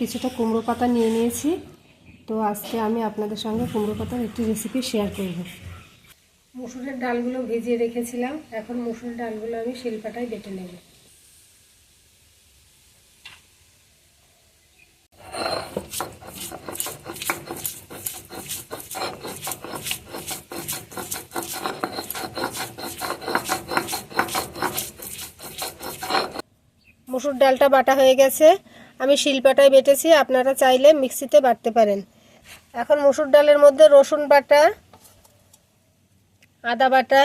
কিছুটা কুমড়ো পাতা নিয়ে নিয়েছি। তো আজকে আমি আপনাদের সঙ্গে কুমড়ো পাতার একটি রেসিপি শেয়ার করব। মুসুরের ডালগুলো ভেজিয়ে রেখেছিলাম। এখন মুসুরের ডালগুলো আমি শিলপাটায় বেটে নেব। মুসুর ডালটা বাটা হয়ে গেছে। আমি শিলপাটায় বেটেছি, আপনারা চাইলে মিক্সিতে বাটতে পারেন। এখন মুসুর ডালের মধ্যে রসুন বাটা, আদা বাটা,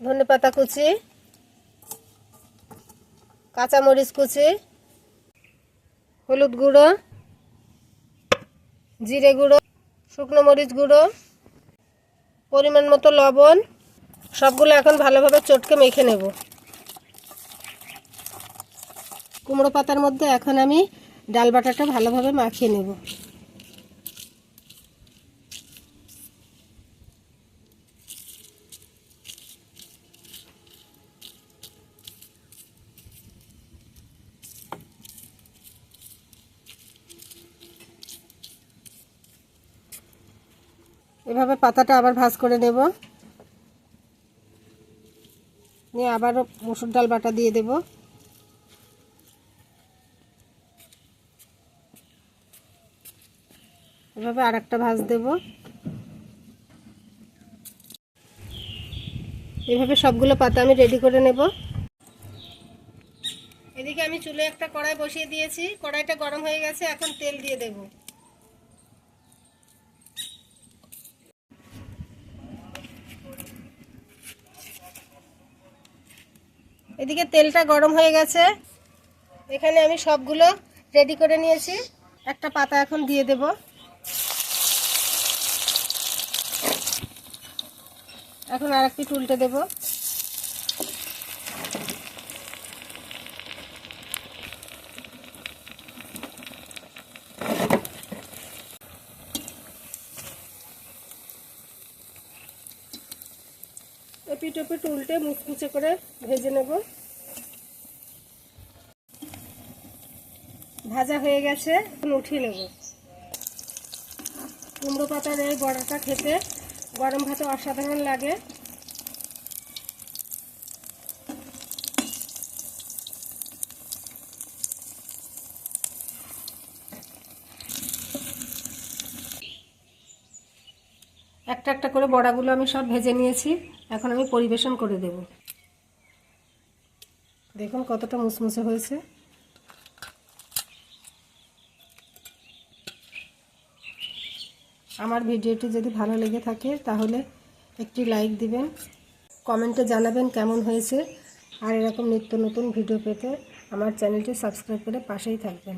ধনে পাতা কুচি, কাঁচামরিচ কুচি, হলুদ গুঁড়ো, জিরে গুঁড়ো, শুকনো মরিচ গুঁড়ো, পরিমাণ মতো লবণ, সবগুলো এখন ভালোভাবে চটকে মেখে নেব। কুমড়ো পাতার মধ্যে এখন আমি ডাল বাটাটা ভালোভাবে মাখিয়ে নেব। এভাবে পাতাটা আবার ভাজ করে নেব। নিয়ে আবারও মুসুর ডাল বাটা দিয়ে দেবো। এভাবে আর একটা ভাজ দেব। এভাবে সবগুলো পাতা আমি রেডি করে নেব। এদিকে আমি চুলে একটা কড়াই বসিয়ে দিয়েছি। কড়াইটা গরম হয়ে গেছে, এখন তেল দিয়ে দেব। এদিকে তেলটা গরম হয়ে গেছে। এখানে আমি সবগুলো রেডি করে নিয়েছি। একটা পাতা এখন দিয়ে দেব। এখন আর একটি উল্টে দেব। এপিট ওপিট উল্টে মুচমুচে করে ভেজে নেব। ভাজা হয়ে গেছে উঠিয়ে নেব। কুমড়ো পাতার এই বড়াটা খেতে গরম ভাতে অসাধারণ লাগে। একটা একটা করে বড়াগুলো আমি সব ভেজে নিয়েছি। এখন আমি পরিবেশন করে দেব। দেখুন কতটা মুসমুসে হয়েছে। আমার ভিডিওটি যদি ভালো লেগে থাকে, তাহলে একটি লাইক দিবেন, কমেন্টে জানাবেন কেমন হয়েছে, আর এরকম নিত্য নতুন ভিডিও পেতে আমার চ্যানেলটি সাবস্ক্রাইব করে পাশেই থাকবেন।